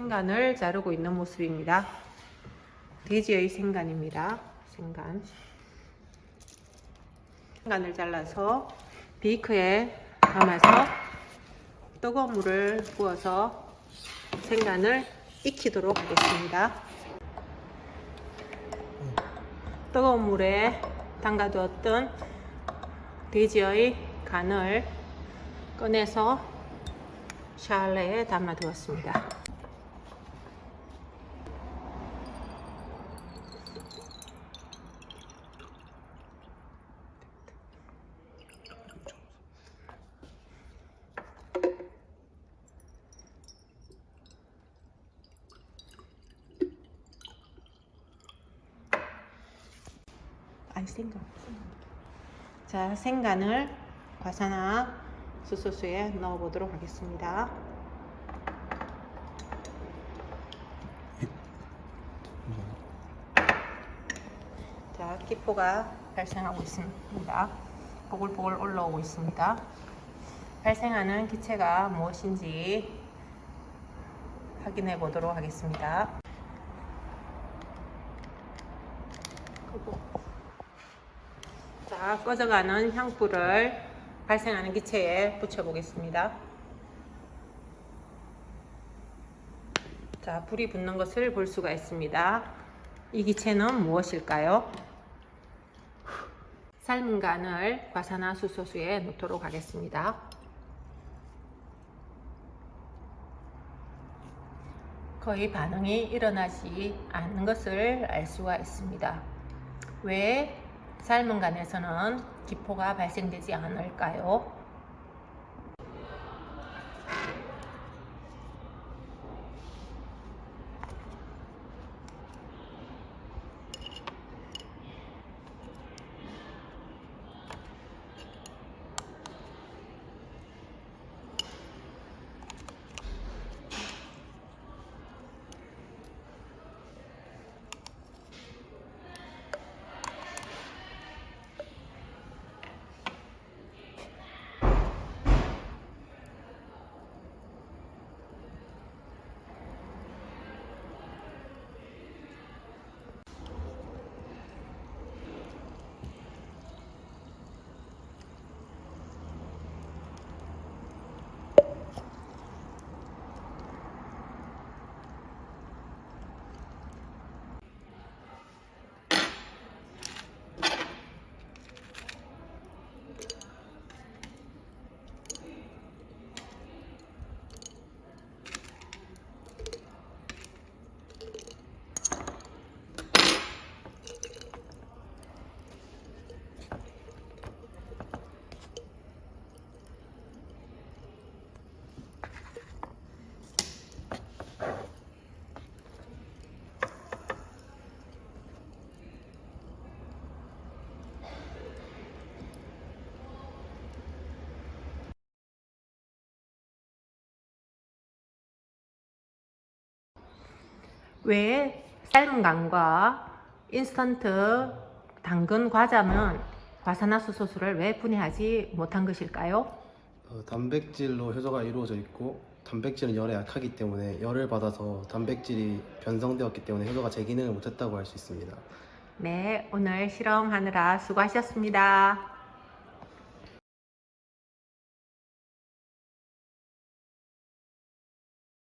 생간을 자르고 있는 모습입니다. 돼지의 생간입니다. 생간. 생간을 잘라서 비크에 담아서 뜨거운 물을 부어서 생간을 익히도록 하겠습니다. 뜨거운 물에 담가두었던 돼지의 간을 꺼내서 샤알레에 담아두었습니다. 아니 생간. 자 생간을 과사나 수소수에 넣어 보도록 하겠습니다. 자 기포가 발생하고 있습니다. 보글보글 올라오고 있습니다. 발생하는 기체가 무엇인지 확인해 보도록 하겠습니다. 끄고. 자, 꺼져가는 향불을 발생하는 기체에 붙여보겠습니다. 자, 불이 붙는 것을 볼 수가 있습니다. 이 기체는 무엇일까요? 삶은 간을 과산화수소수에 넣도록 하겠습니다. 거의 반응이 일어나지 않는 것을 알 수가 있습니다. 왜 삶은 간에서는 기포가 발생되지 않을까요? 왜 삶은 간과 인스턴트 당근 과자는 과산화수소수를 왜 분해하지 못한 것일까요? 어, 단백질로 효소가 이루어져 있고 단백질은 열에 약하기 때문에 열을 받아서 단백질이 변성되었기 때문에 효소가 제 기능을 못했다고 할 수 있습니다. 네, 오늘 실험하느라 수고하셨습니다.